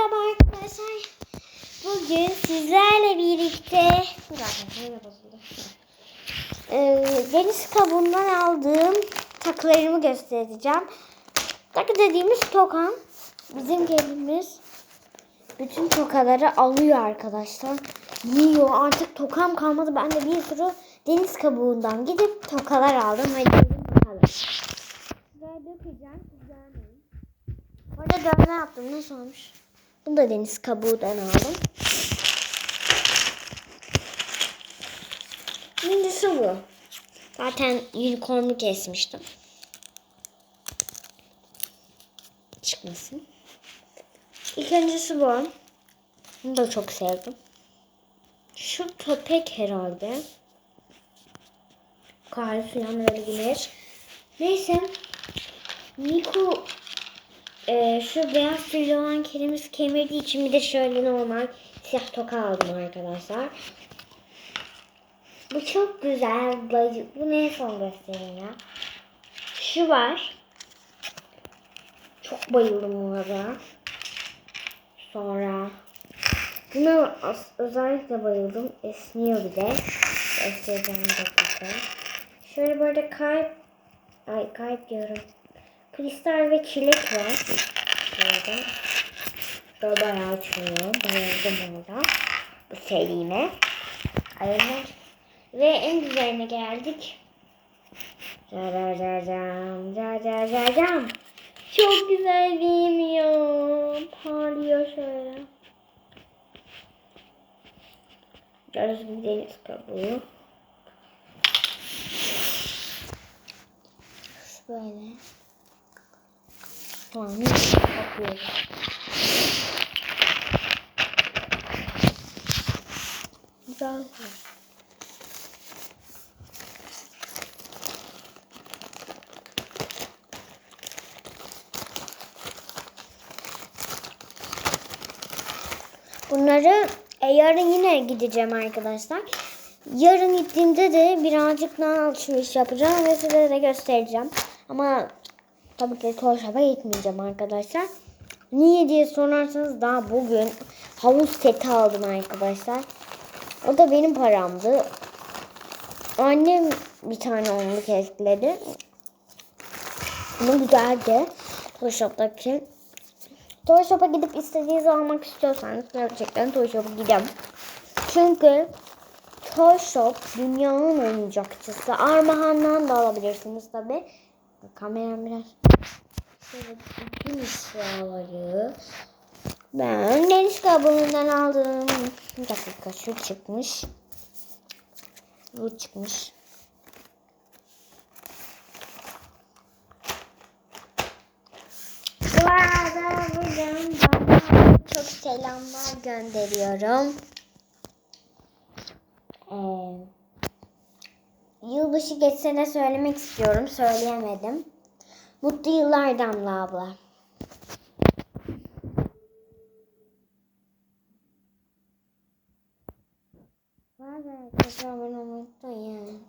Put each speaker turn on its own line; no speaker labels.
Merhaba arkadaşlar. Bugün sizlerle birlikte Ee, deniz kabuğundan aldığım takılarımı göstereceğim. Takı dediğimiz tokan. Bizim gelimiz bütün tokaları alıyor arkadaşlar. Yiyor. Artık tokam kalmadı. Ben de bir sürü deniz kabuğundan gidip tokalar aldım. Hadi bakalım. Sizlere dökeceğim. Siz görmeyin. Orada dövme yaptım. Nasıl olmuş? Bunu da deniz kabuğundan aldım. Birincisi bu. Zaten unicorn'u kesmiştim. Çıkmasın. İlk öncesi bu. Bunu da çok sevdim. Şu köpek herhalde. Kar falan böyle güneş. Neyse. Nico e, şu beyaz tüylü olan kelimiz kemirdiği için bir de şöyle normal siyah toka aldım arkadaşlar. Bu çok güzel. Bay- Bu ne son göstereyim ya. Şu var. Çok bayıldım buna. Sonra buna özellikle bayıldım. Esniyor bir de. Göstereceğim bir dakika. Şöyle böyle kalp ay kalp diyorum. Kristal ve çilek var. Burada. Böyle bayağı açıyor. Bayıldım orada. Bu serime. Aynen. Ve en güzeline geldik. Ca ca ca cam, ca ca ca cam. Çok güzel ya? Parlıyor şöyle. Biraz bir deniz kabuğu. Böyle. Tamam, bakıyorum. Güzel. Bunları e, yarın yine gideceğim arkadaşlar. Yarın gittiğimde de birazcık daha alışveriş yapacağım ve size de göstereceğim. Ama tabii ki Toy Shop'a gitmeyeceğim arkadaşlar. Niye diye sorarsanız daha bugün havuz seti aldım arkadaşlar. O da benim paramdı. Annem bir tane onluk ekledi. Ama güzeldi. Toy Shop'taki. Toy Shop'a gidip istediğinizi almak istiyorsanız gerçekten Toy Shop'a gidin. Çünkü Toy Shop dünyanın oyuncakçısı. Armağan'dan da alabilirsiniz tabi. Kameram biraz şöyle bütün eşyaları ben deniz kabuğundan aldım. Bir dakika şu çıkmış. Bu çıkmış. Bu arada bugün bana çok selamlar gönderiyorum. Ee, yılbaşı geçse de söylemek istiyorum. Söyleyemedim. Mutlu yıllar Damla abla. Arkadaşlar abone olmayı unutmayın.